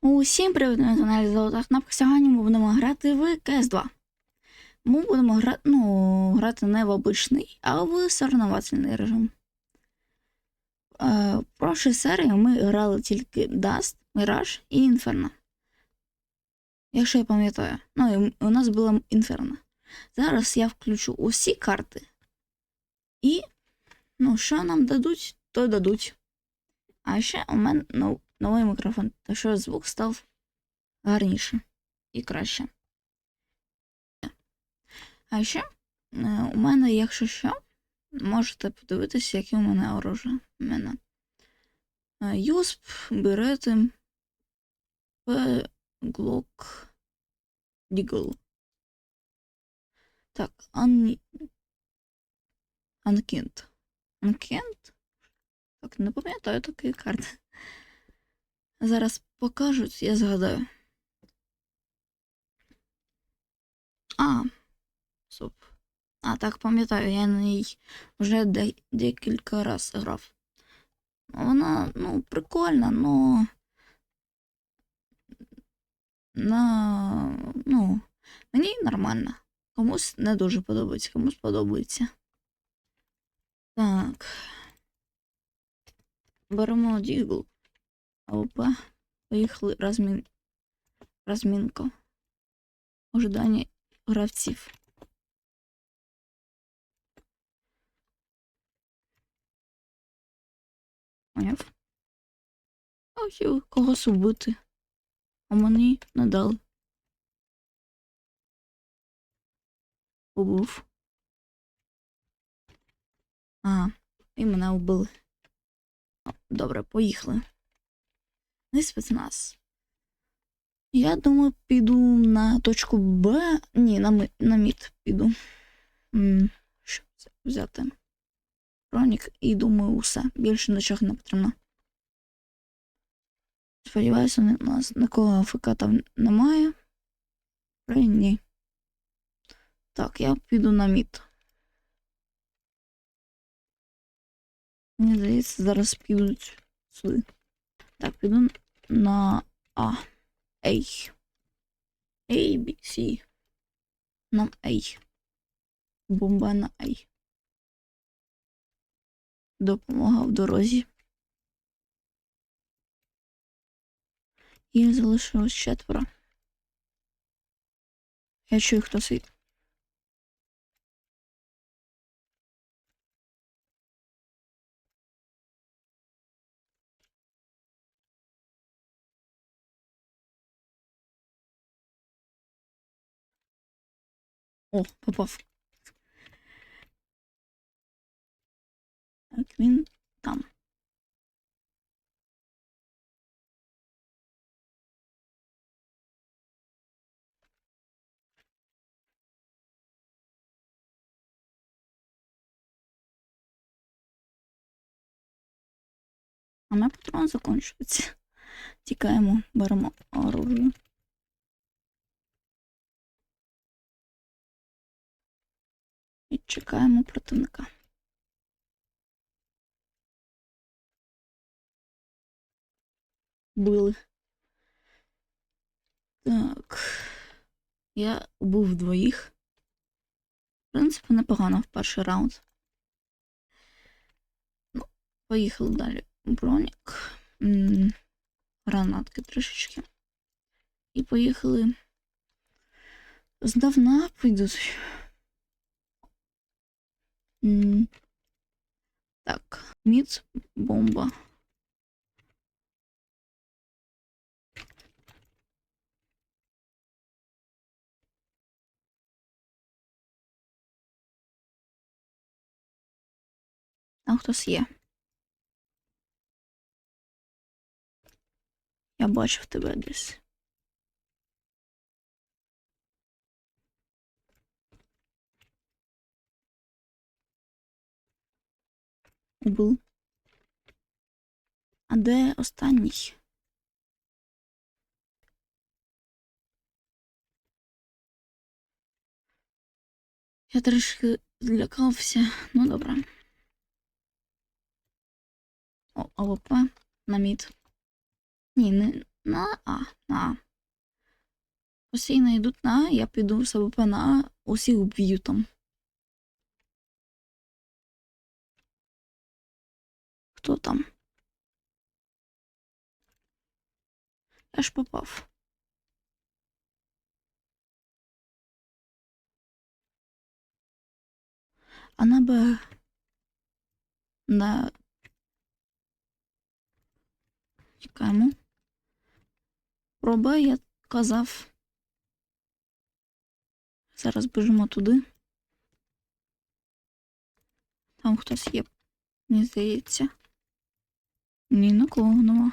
Усім привіт на каналі Золота Кнопка. Сьогодні ми будемо грати в КС 2. Ми будемо грати, ну, грати не в обичний, а в соревновательний режим. Е, в прошлій серії ми грали тільки Dust, Mirage і Inferno. Якщо я пам'ятаю. Ну, і у нас було Inferno. Зараз я включу усі карти. І, ну, що нам дадуть, то дадуть. А ще у мене ну, новий мікрофон, то що звук став гарніше і краще. А ще е, у мене, якщо що, можете подивитися, яке у мене оружие. У мене Юсп, Берети, Глок, Дігл. Так, Ан... Анкінт. Анкінт? Так, не пам'ятаю такі карти. Зараз покажуть, я згадаю. А, суп. А, так, пам'ятаю, я на ній вже де- декілька разів грав. Вона, ну, прикольна, но. На. Ну, мені нормально. Комусь не дуже подобається, комусь подобається. Так. Беремо дігл. Опа. Поїхали розмін... розмінка. Ожидання гравців. Поняв? А хотів когось убити. А мені не дали. Убив. А, і мене вбили. Добре, поїхали. Не спецназ. Я думаю, піду на точку Б. Ні, на, ми... на мід піду. Що це взяти? Хронік і думаю, усе. Більше нічого не потрібно. Сподіваюся, у нас нікого АФК там немає. При ні. Так, я піду на мід. Мені здається, зараз підуть сюди. Так, піду на А. A. A, B, C. Нам A. Бомба на A. Допомога в дорозі. І залишилось четверо. Я чую, хто сидить. О, попав. Так, він там. А на патрон закінчується. Тікаємо, беремо оружие. І чекаємо противника. Били. Так. Я убив двоїх. В принципі, непогано в перший раунд. Ну, поїхали далі. Бронік. Гранатки трішечки. І поїхали. Здавна підуть. Так, міц, бомба. Там хтось є. Я бачив тебе десь. Убив. А де останній? Я трішки злякався. Ну добре. О, АВП на мід. Ні, не, на А. На А. Постійно йдуть на А, я піду в себе на А, усіх вб'ю там. Хто там? Я ж попав. А на Б. На. Чекаємо. Про я казав. Зараз біжимо туди. Там хтось є, мені здається. Ні, нікого нема.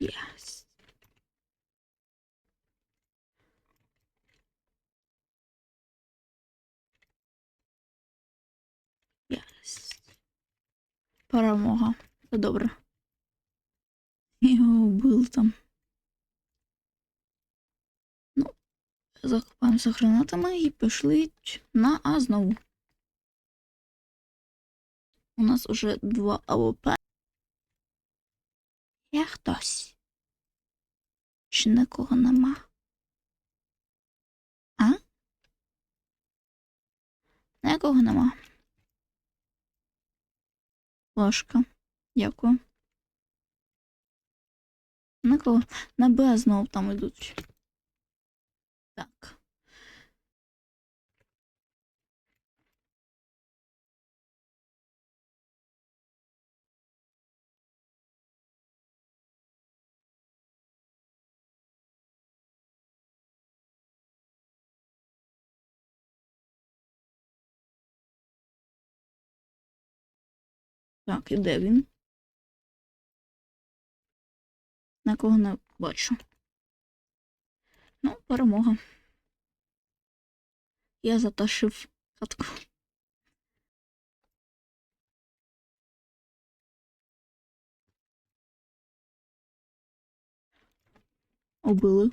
Yes. Yes. Перемога. Це добре. Його вбили там. Ну, закопаємося гранатами і пішли на А знову. У нас уже два АВП. Є хтось. Чи нікого нема? А? Нікого нема. Ложка. Дякую. Нікого. На Б знову там йдуть. Так, і де він? На кого не бачу. Ну, перемога. Я заташив катку. Убили.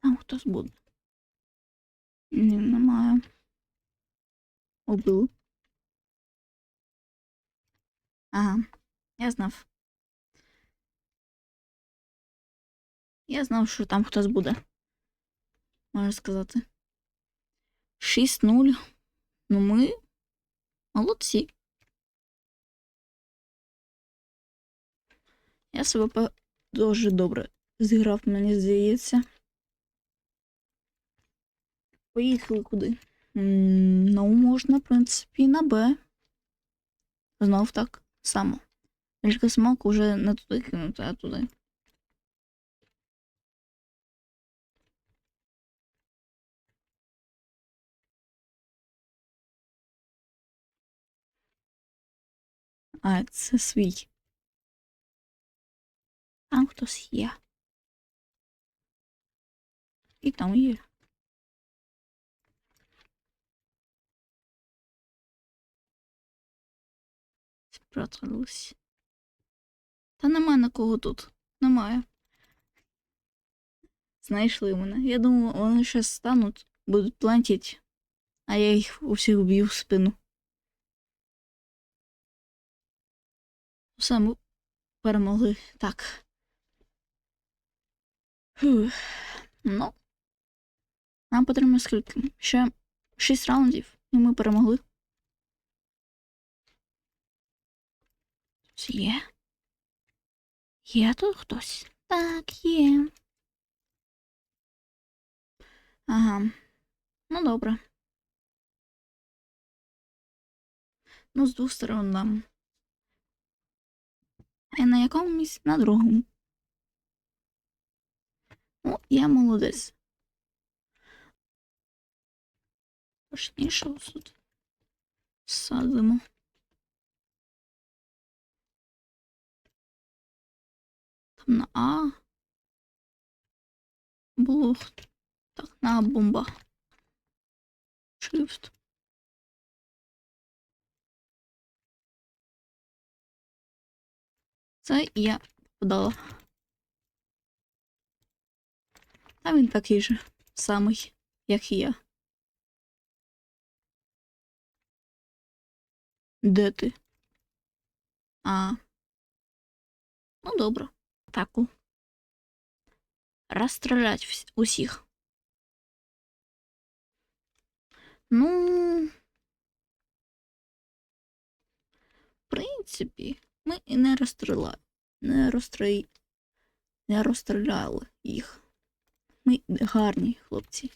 Там хтось буде. Ні, немає. Убили. Ага, я знав. Я знав, що там хтось буде. Можна сказати. 6-0. Ну ми молодці. Я себе дуже добре зіграв, мені здається. Поїхали куди? Ну, можна, в принципі, на Б. Знов так само. Тільки смок уже не туди кинути, а туди. А, це свій. Там хтось є. І там є. Спрятались. Та немає на кого тут. Немає. Знайшли мене. Я думаю, вони ще стануть, будуть плантити, а я їх усіх вб'ю в спину. Ми перемогли. Так. Фух. Ну. Нам потрібно скільки? Ще 6 раундів, і ми перемогли. Тут Є? Є тут хтось? Так, є. Ага. Ну, добре. Ну, з двох сторон нам. А на якому місці? На другому. Ну, я молодець. Точніше ось тут. Садимо. На А. Було. Так, на бомба. Shift. Це я подала. А він такий же. самий, як і я. Де ти? А. Ну, добре. Таку. Розстрілять усіх. Ну. В принципі, ми і не розстріляли. Не розстрій... Не розстріляли їх. Ми гарні хлопці.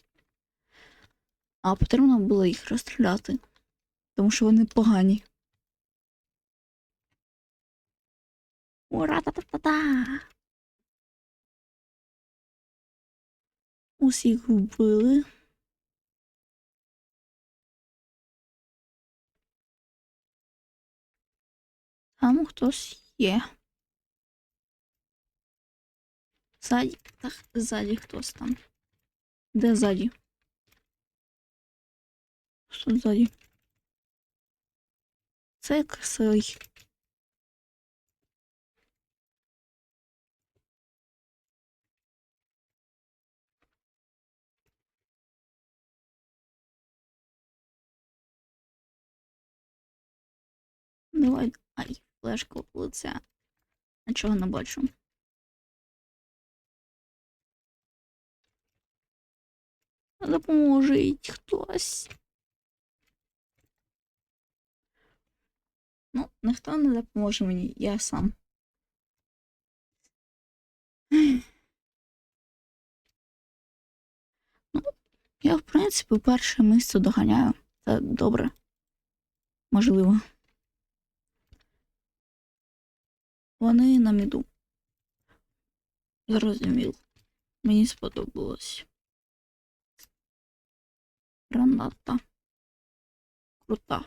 А потрібно було їх розстріляти. Тому що вони погані. Ура та та та та Усіх вбили. Там хтось є. Ззаді, так, ззаді хтось там. Де ззаді? Що ззаді? Це красивий. Давай. Ай, флешка в. Нічого не бачу. Допоможіть хтось. Ну, ніхто не допоможе мені, я сам. Ну, я, в принципі, перше місце доганяю. Це добре. Можливо. Вони на міду. Зрозумів. Мені сподобалось. Граната. Крута.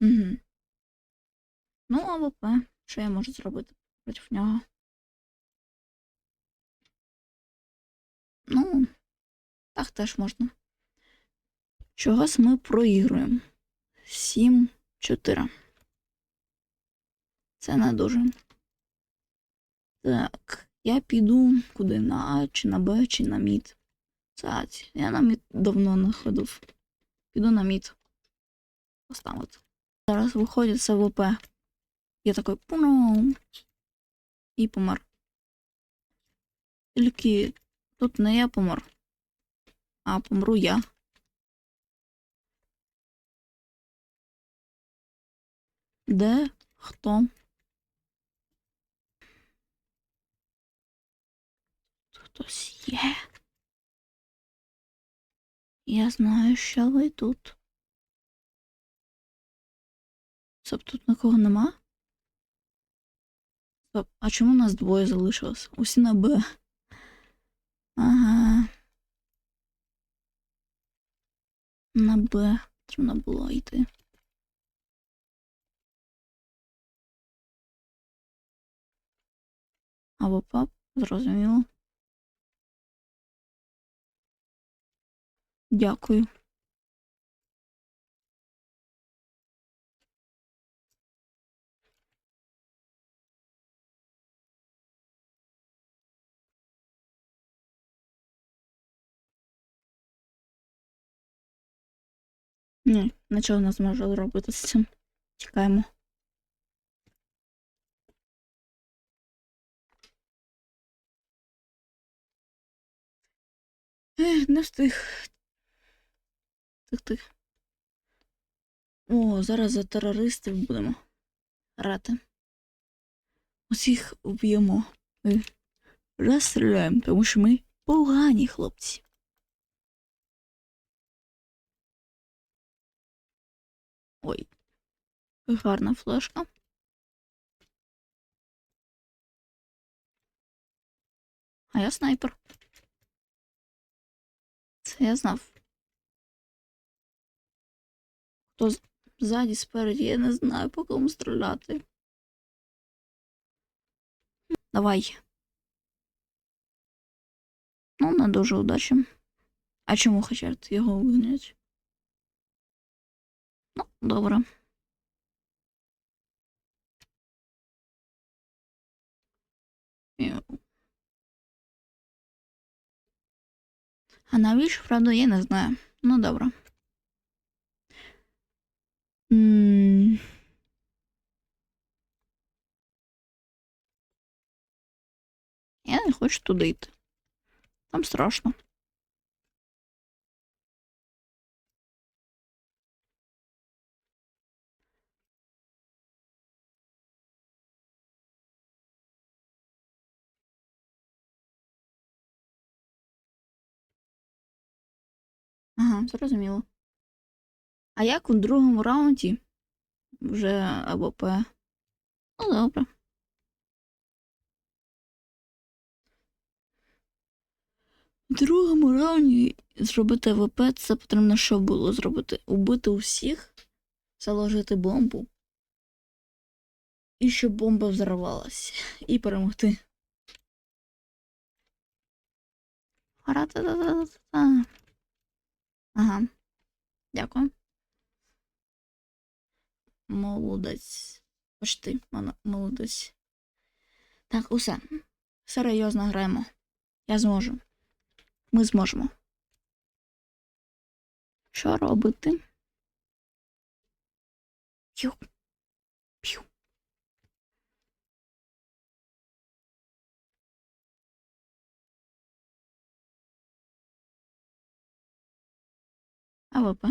Угу. Ну, АВП. Що я можу зробити проти нього? Ну, так теж можна. Чогось ми проігруємо. 7-4. Це не дуже. Так, я піду куди на А, чи на Б, чи на мід. Цять, я на мід давно не ходив. Піду на мід. Поставити. Зараз виходить з АВП. Я такий пуну. І помер. Тільки тут не я помер, а помру я. Де хто? Хтось є. Я знаю, що ви тут. Стоп, тут нікого нема? А чому нас двоє залишилось? Усі на Б. Ага. На Б. Треба було йти. Або пап, зрозуміло. Дякую. Ні, нічого не зможу зробити з цим. Чекаємо. Ех, не встиг. Тих тих. О, зараз за терористів будемо грати. Усіх вб'ємо. Розстріляємо, тому що ми погані хлопці. Ой. Гарна флешка. А я снайпер. Це я знав. Хто ззаді, спереді, я не знаю, по кому стріляти. Давай. Ну, не дуже удачі. А чому хочуть його вигнати? Ну, добре. Іу. А навіщо, правда, я не знаю. Ну, добре. Я не хочу туди йти. Там страшно. Ага, зрозуміло. А як у другому раунді вже АВП? Ну, добре. У другому раунді зробити АВП це потрібно що було зробити? Убити усіх, заложити бомбу. І щоб бомба взорвалась. І перемогти. Ра-та-та-та-та-та. Ага. Дякую. Молодець. Почти молодець. Так, усе. Серйозно граємо. Я зможу. Ми зможемо. Що робити? П'ю. АВП.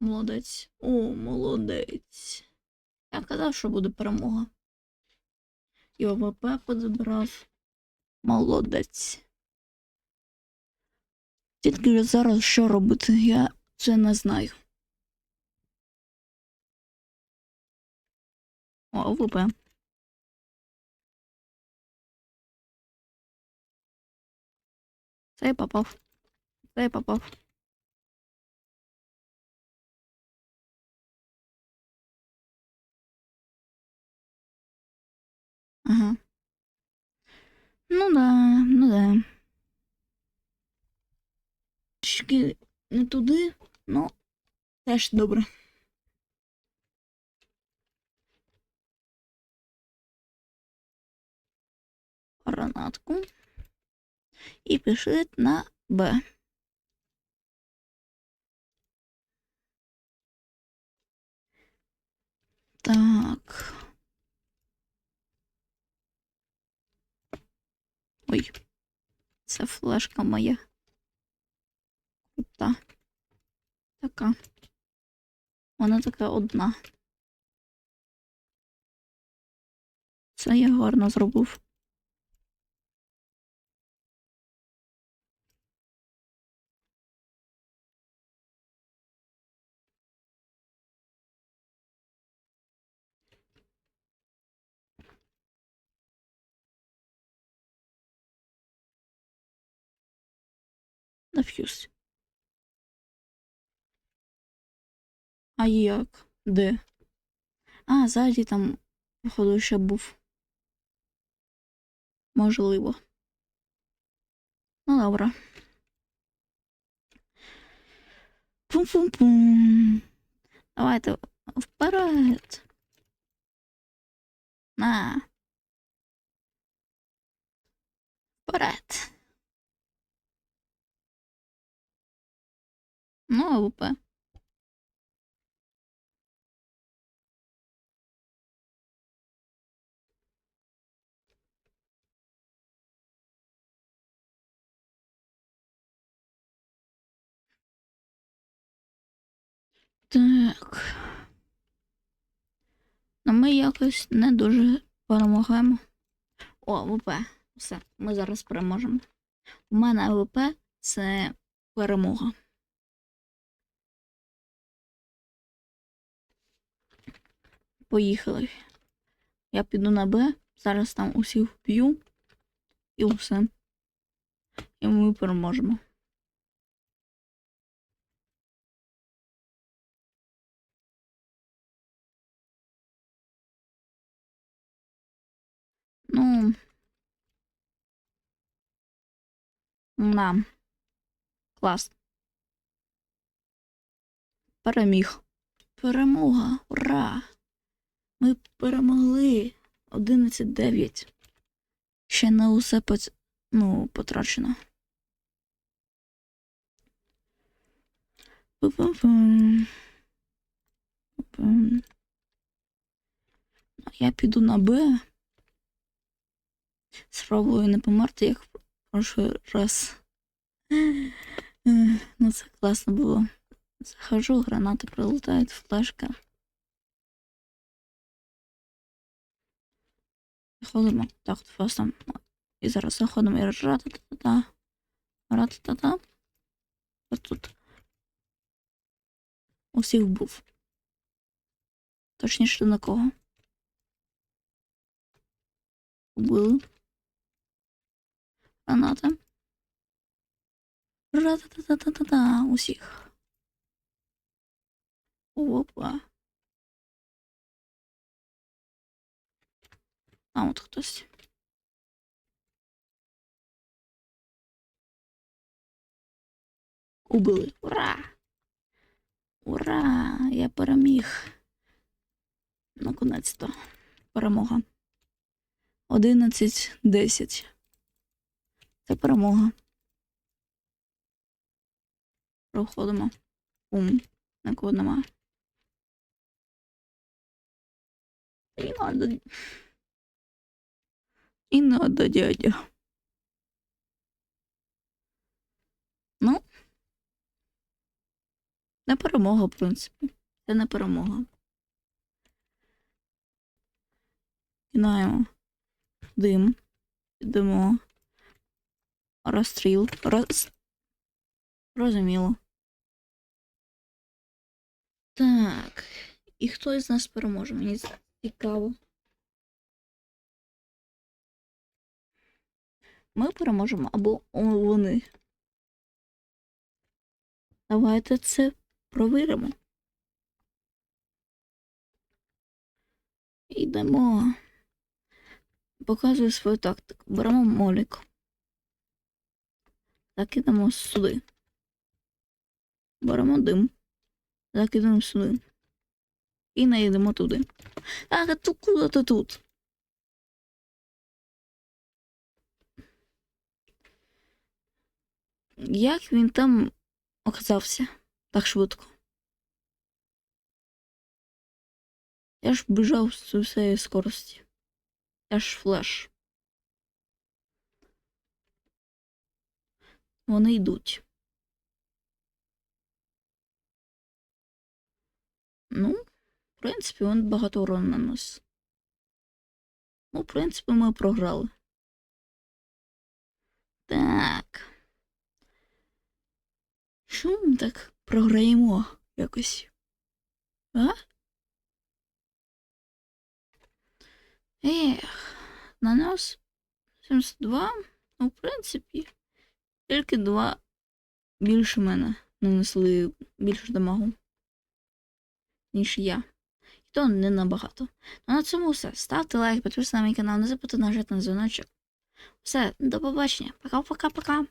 Молодець. О, молодець. Я казав, що буде перемога. І ОВП підібрав. Молодець. Тільки зараз що робити, я це не знаю. О, ОВП. Це попав. Це попав. Ага. Ну да, ну да. Трішки не туди, ну теж добре. Гранатку. І пішли на Б. Так. Ой. Це флешка моя. Крута. Така. Вона така одна. Це я гарно зробив. Нафьюз. А як? Де? А, ззаді там, походу, ще був. Можливо. Ну, добре. Пум-пум-пум. Давайте вперед. На. Вперед. Ну, АВП. Так. Ну, ми якось не дуже перемагаємо. О, АВП. Все, ми зараз переможемо. У мене АВП це перемога. Поїхали. Я піду на Б, зараз там усіх вб'ю і все. І ми переможемо. Ну. Да. Клас. Переміг. Перемога. Ура! Ми перемогли 11-9. Ще не усе поц... ну, потрачено. Ну, Я піду на Б. Спробую не померти, як в прошлий раз. Ну, це класно було. Захожу, гранати прилетають, флешка. Заходимо. Так, фастом. І зараз заходимо і ра-та-та-та. Ра-та-та-та. Ось тут. Усіх був. Точніше на кого. Убили. Граната. Ра-та-та-та-та-та. Усіх. Опа. А от хтось. Убили. Ура! Ура! Я переміг. Наконець-то. Перемога. 11-10. Це перемога. Проходимо. Ум. Нікого нема. І. І надо, дядя. Ну. Не перемога, в принципі. Це не перемога. Кидаємо дим. Йдемо. Розстріл. Роз... Розуміло. Так. І хто із нас переможе? Мені цікаво. Ми переможемо або вони. Давайте це провіримо. Йдемо. Показую свою тактику. Беремо молік. Закидаємо сюди. Беремо дим. Закидаємо сюди. І наїдемо туди. А тут куди то тут? Як він там оказався так швидко? Я ж біжав з усієї скорості. Я ж флеш. Вони йдуть. Ну, в принципі, він багато урону наносить. Ну, в принципі, ми програли. Так. Що ми так програємо якось? А? Ех, на нас 72. Ну, в принципі, тільки два більше мене нанесли більше дамагу, ніж я. І то не набагато. Ну на цьому все. Ставте лайк, підписуйтесь на мій канал, не забудьте нажати на дзвіночок. Все, до побачення. Пока-пока-пока.